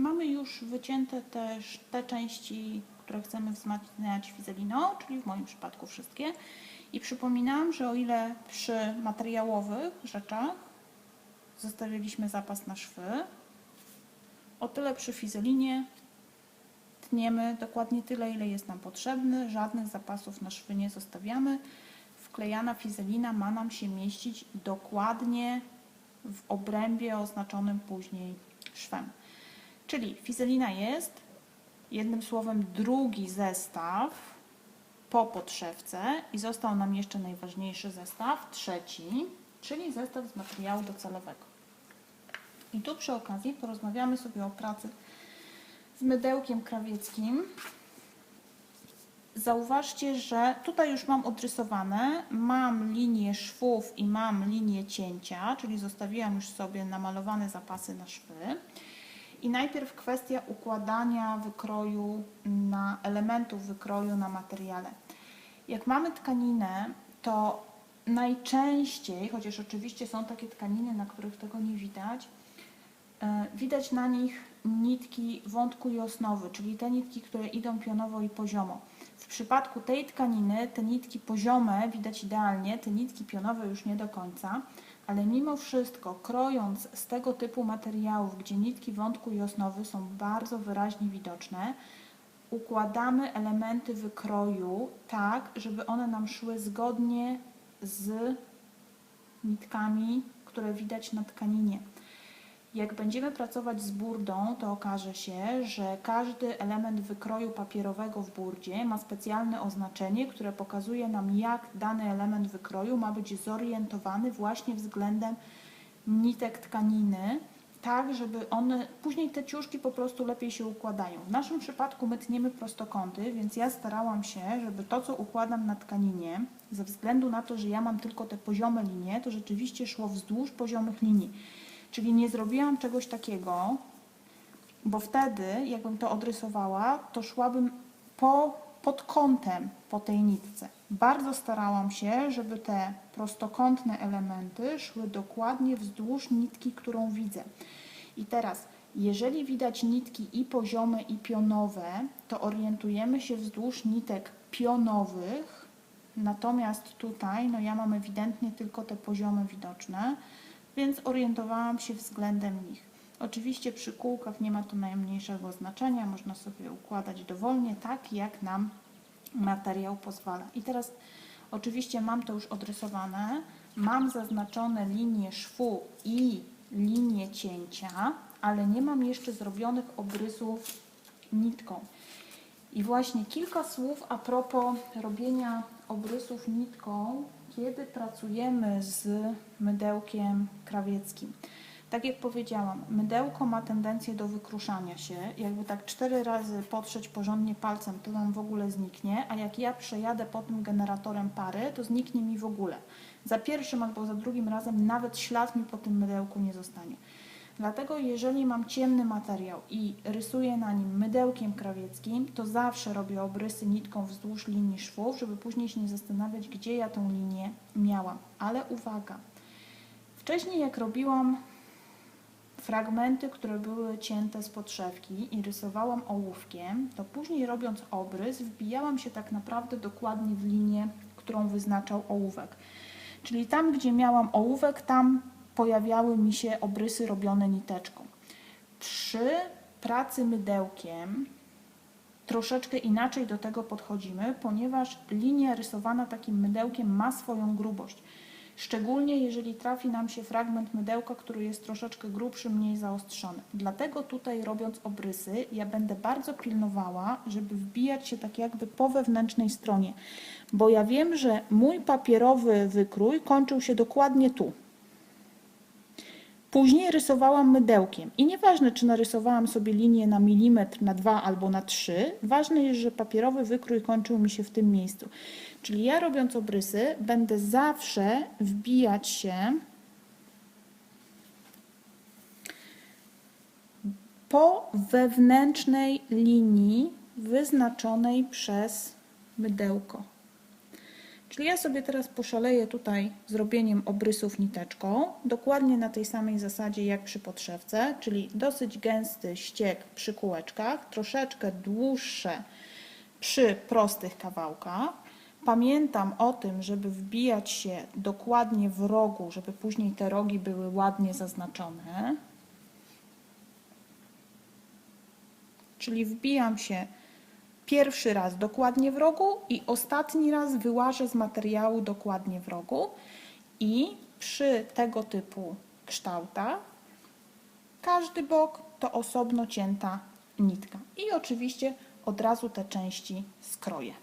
Mamy już wycięte też te części, które chcemy wzmacniać fizeliną, czyli w moim przypadku wszystkie. I przypominam, że o ile przy materiałowych rzeczach zostawiliśmy zapas na szwy, o tyle przy fizelinie tniemy dokładnie tyle, ile jest nam potrzebny. Żadnych zapasów na szwy nie zostawiamy. Wklejana fizelina ma nam się mieścić dokładnie w obrębie oznaczonym później szwem. Czyli fizelina jest, jednym słowem, drugi zestaw po podszewce i został nam jeszcze najważniejszy zestaw, trzeci, czyli zestaw z materiału docelowego. I tu przy okazji porozmawiamy sobie o pracy z mydełkiem krawieckim. Zauważcie, że tutaj już mam odrysowane, mam linię szwów i mam linię cięcia, czyli zostawiłam już sobie namalowane zapasy na szwy. I najpierw kwestia układania wykroju na elementów wykroju na materiale. Jak mamy tkaninę, to najczęściej, chociaż oczywiście są takie tkaniny, na których tego nie widać, e, widać na nich nitki wątku i osnowy, czyli te nitki, które idą pionowo i poziomo. W przypadku tej tkaniny te nitki poziome widać idealnie, te nitki pionowe już nie do końca, ale mimo wszystko krojąc z tego typu materiałów, gdzie nitki wątku i osnowy są bardzo wyraźnie widoczne, układamy elementy wykroju tak, żeby one nam szły zgodnie z nitkami, które widać na tkaninie. Jak będziemy pracować z burdą, to okaże się, że każdy element wykroju papierowego w burdzie ma specjalne oznaczenie, które pokazuje nam, jak dany element wykroju ma być zorientowany właśnie względem nitek tkaniny, tak, żeby one, później te ciuszki po prostu lepiej się układają. W naszym przypadku my tniemy prostokąty, więc ja starałam się, żeby to, co układam na tkaninie, ze względu na to, że ja mam tylko te poziome linie, to rzeczywiście szło wzdłuż poziomych linii. Czyli nie zrobiłam czegoś takiego, bo wtedy, jakbym to odrysowała, to szłabym po, pod kątem po tej nitce. Bardzo starałam się, żeby te prostokątne elementy szły dokładnie wzdłuż nitki, którą widzę. I teraz, jeżeli widać nitki i poziome, i pionowe, to orientujemy się wzdłuż nitek pionowych, natomiast tutaj, no ja mam ewidentnie tylko te poziome widoczne, więc orientowałam się względem nich. Oczywiście przy kółkach nie ma to najmniejszego znaczenia, można sobie układać dowolnie, tak jak nam materiał pozwala. I teraz oczywiście mam to już odrysowane, mam zaznaczone linie szwu i linie cięcia, ale nie mam jeszcze zrobionych obrysów nitką. I właśnie kilka słów a propos robienia obrysów nitką, kiedy pracujemy z mydełkiem krawieckim. Tak jak powiedziałam, mydełko ma tendencję do wykruszania się. Jakby tak cztery razy potrzeć porządnie palcem, to nam w ogóle zniknie, a jak ja przejadę po tym generatorem pary, to zniknie mi w ogóle. Za pierwszym albo za drugim razem nawet ślad mi po tym mydełku nie zostanie. Dlatego jeżeli mam ciemny materiał i rysuję na nim mydełkiem krawieckim, to zawsze robię obrysy nitką wzdłuż linii szwów, żeby później się nie zastanawiać, gdzie ja tą linię miałam. Ale uwaga, wcześniej jak robiłam fragmenty, które były cięte z podszewki i rysowałam ołówkiem, to później robiąc obrys wbijałam się tak naprawdę dokładnie w linię, którą wyznaczał ołówek. Czyli tam, gdzie miałam ołówek, tam pojawiały mi się obrysy robione niteczką. Przy pracy mydełkiem troszeczkę inaczej do tego podchodzimy, ponieważ linia rysowana takim mydełkiem ma swoją grubość. Szczególnie jeżeli trafi nam się fragment mydełka, który jest troszeczkę grubszy, mniej zaostrzony. Dlatego tutaj robiąc obrysy, ja będę bardzo pilnowała, żeby wbijać się tak jakby po wewnętrznej stronie. Bo ja wiem, że mój papierowy wykrój kończył się dokładnie tu. Później rysowałam mydełkiem i nieważne, czy narysowałam sobie linię na milimetr, na dwa albo na trzy, ważne jest, że papierowy wykrój kończył mi się w tym miejscu. Czyli ja robiąc obrysy będę zawsze wbijać się po wewnętrznej linii wyznaczonej przez mydełko. Czyli ja sobie teraz poszaleję tutaj zrobieniem obrysów niteczką, dokładnie na tej samej zasadzie jak przy podszewce, czyli dosyć gęsty ściek przy kółeczkach, troszeczkę dłuższe przy prostych kawałkach. Pamiętam o tym, żeby wbijać się dokładnie w rogu, żeby później te rogi były ładnie zaznaczone. Czyli wbijam się pierwszy raz dokładnie w rogu i ostatni raz wyłażę z materiału dokładnie w rogu. I przy tego typu kształtach każdy bok to osobno cięta nitka. I oczywiście od razu te części skroję.